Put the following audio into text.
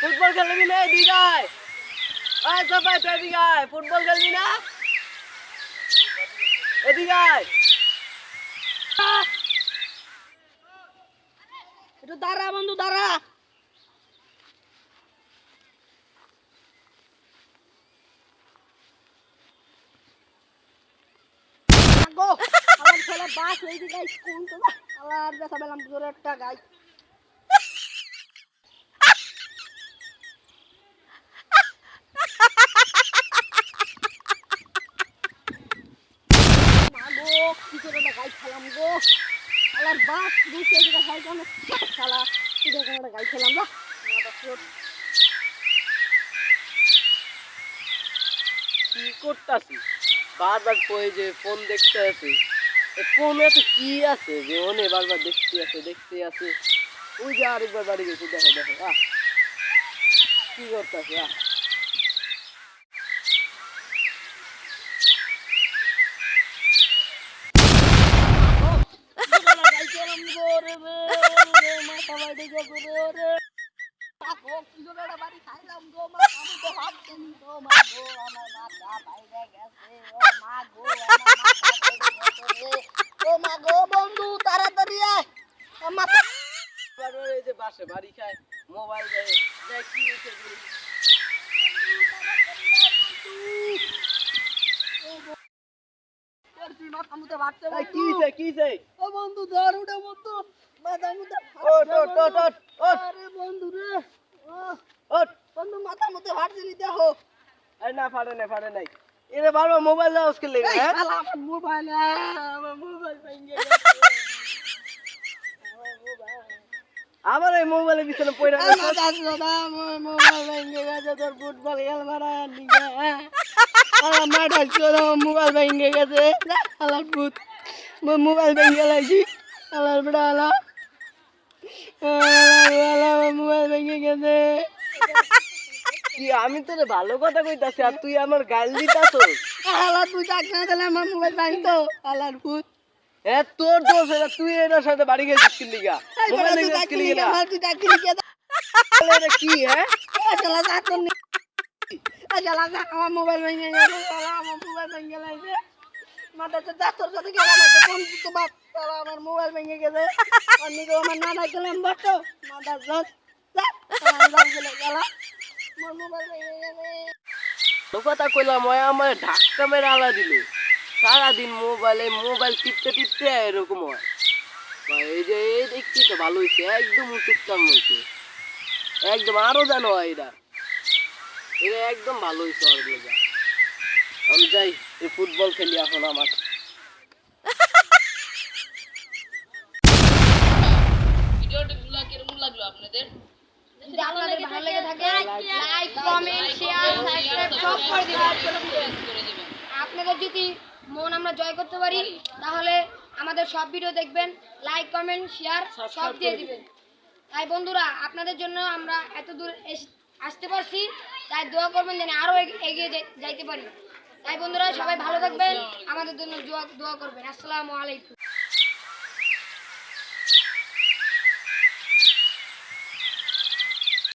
Football খেলবি না এদিকে? আয় সবাই তো এদিকে আয়। ফুটবল খেলবি না? এদিকে আয়। একটু দাঁড়া বন্ধু, দাঁড়া। গো আমার ছেলে বাস হয়ে গাই কোন তো আবার দেখা পেলাম জোরে একটা গাই কি গো? আলার বাস বুঝতে যেটা হয় কেন একটা গাই খেলাম না কি করতাছি বারবার কই যে ফোন দেখতে আছে ফোনে তো কি আছে? যে ওনে বারবার দেখতে আছে দেখতে আছে ওই যে আরেকবার বাড়ি গেছে, দেখো দেখো, আহ। কি করতেছে, আহ। বন্ধু তাড়াতাড়ি আয় আমার বারবার এই যে বাসে বাড়ি খায় মোবাইল দেয় কি হয়েছে বন্ধু ধর উঠে বন্ধু। মাথা ওট ওট ওট ওট ওট আরে বন্ধু রে ও, ওট বন্ধু মাথা মুতে ভাবছিলি দেখো আরে না ফাড়ে নাই ফাড়ে নাই এরে বারবার মোবাইল দাও আজকে লেগে হ্যাঁ? শালা আমার মোবাইল আমার মোবাইল ভেঙে আমার এই মোবাইলের পিছনে পড়ে আমার দাদা আমার মোবাইল ভেঙে গেছে তোর ফুটবল খেলবার নিগে আমার মা ডাকছে আমার মোবাইল ভেঙে গেছে। আলার ভূত মোবাইল ভেঙে লাগছি আলার বেড়া আলা মোবাইল ভেঙে গেছে। কি আমি তোরে ভালো কথা কইতাছি আর তুই আমার গাল দিতাছ আলা তুই ডাক না দিলে আমার মোবাইল ভাঙতো আলার ভূত। এ তোর দোষ এটা তুই এটার সাথে বাড়ি গেছিস কি লিগা? মোবাইল তুই কি লিগা? আমার তুই ডাকলি কে? এটা কি হ্যাঁ? শালা ডাক কর নি। এই শালা ডাক, আমার মোবাইল ভেঙে গেছে শালা আমার মোবাইল ভেঙে লাগছে মাথা তো যা তোর সাথে গেলাম হয়তো ফোন তো বাপ শালা আমার মোবাইল ভেঙে গেছে। অন্যকে আমার না ডাকলাম বট মাথা যা আমার বাড়ি গেলে তো কথা কইলাম ওই আমার ধাক্কা মেরে আলা দিল। সারাদিন মোবাইলে মোবাইল টিপতে টিপতে এরকম হয়। এই যে এই দেখছি তো ভালো হয়েছে একদম উচিতকাম হয়েছে একদম আরও জানো এটা এটা একদম ভালো হয়েছে লেগা। আমি যাই ফুটবল খেলি এখন আমার। যদি আপনাদের ভালো লেগে থাকে লাইক কমেন্ট শেয়ার সাবস্ক্রাইব সব করে দিবেন। আপনাদের যদি মন আমরা জয় করতে পারি তাহলে আমাদের সব ভিডিও দেখবেন লাইক কমেন্ট শেয়ার সব দিয়ে দিবেন। তাই বন্ধুরা আপনাদের জন্য আমরা এত দূর আসতে পারছি তাই দোয়া করবেন যেন আরও এগিয়ে যাইতে পারি। তাই বন্ধুরা সবাই ভালো থাকবেন। আমাদের জন্য দোয়া করবেন। আসসালামু আলাইকুম।